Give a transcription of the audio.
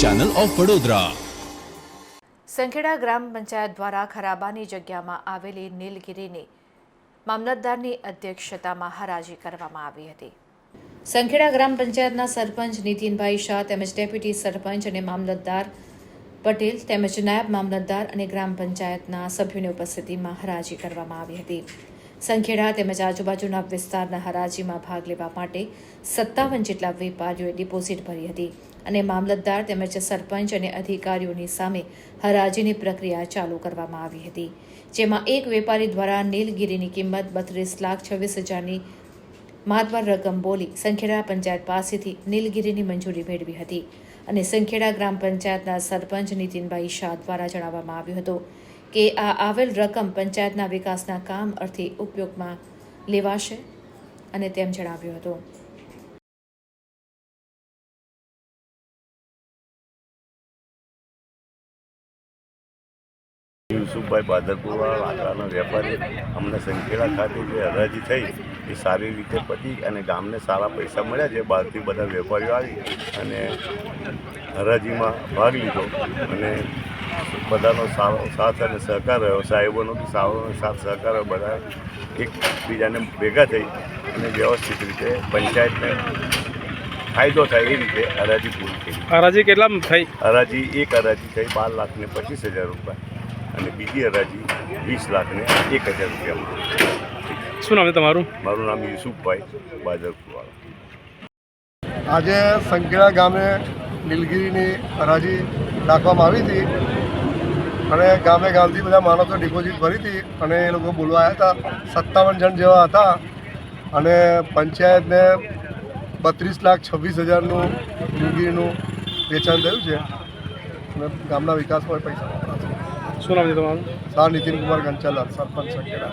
Channel of Vadodara Sankheda ગ્રામ પંચાયત દ્વારા ખરાબાની જગ્યામાં આવેલી નીલગીરીની મામલતદારની અધ્યક્ષતામાં હરાજી કરવામાં આવી હતી. સંખેડા ગ્રામ પંચાયતના સરપંચ નીતિનભાઈ શાહ તેમજ ડેપ્યુટી સરપંચ અને મામલતદાર પટેલ તેમજ નાયબ મામલતદાર અને ગ્રામ પંચાયતના સભ્યોની ઉપસ્થિતિમાં હરાજી કરવામાં આવી હતી. સંખેડા તેમજ આજુબાજુના વિસ્તારના હરાજીમાં ભાગ લેવા માટે સત્તાવન જેટલા વેપારીઓએ ડિપોઝિટ ભરી હતી અને મામલતદાર તેમજ સરપંચ અને અધિકારીઓની સામે હરાજીની પ્રક્રિયા ચાલુ કરવામાં આવી હતી, જેમાં એક વેપારી દ્વારા નીલગીરીની કિંમત બત્રીસ લાખ છવ્વીસ હજારની માતવાર રકમ બોલી સંખેડા પંચાયત પાસેથી નીલગીરીની મંજૂરી મેળવી હતી અને સંખેડા ગ્રામ પંચાયતના સરપંચ નીતિનભાઈ શાહ દ્વારા જણાવવામાં આવ્યું હતું કે આ આવેલ રકમ પંચાયતના વિકાસના કામ અર્થે ઉપયોગમાં લેવાશે અને તેમ જણાવ્યું હતું. યુસુફભાઈ બાદરપુરવાળા લાકડાના વેપારી, અમને સંખેડા ખાતે જે હરાજી થઈ, એ સારી રીતે પતી અને ગામને સારા પૈસા મળ્યા છે બહારથી બધા વેપારીઓ આવી અને હરાજીમાં ભાગ લીધો અને બધાનો સારો સાથ અને સહકાર રહ્યો. સાહેબોનો બી સારો સાથ સહકાર રહ્યો. બધા એકબીજાને ભેગા થઈ અને વ્યવસ્થિત રીતે પંચાયતને ફાયદો થાય એ રીતે હરાજી પૂરી થઈ હરાજી કેટલા થઈ? હરાજી એક હરાજી થઈ બાર લાખ ને પચીસ હજાર રૂપિયા. અને બીજી હરાજી વીસ લાખ ને એક હજાર રૂપિયામાં. શું નામ છે તમારું? મારું નામ યુસુફભાઈ બાજરપુરવાળા આજે સંકેડા ગામે નીલગીરીની હરાજી રાખવામાં આવી હતી. અને ગામે ગામથી બધા માણસો ડિપોઝિટ ભરી હતી અને એ લોકો બોલવા આવ્યા હતા. સત્તાવન જણ જેવા હતા અને પંચાયતને બત્રીસ લાખ છવ્વીસ હજારનું નીલગીરીનું વેચાણ થયું છે. અને ગામના વિકાસમાં પૈસા શું નામ છે તમારું? સર નીતિન કુમાર ગંચાલર સરપંચ સંકેડા.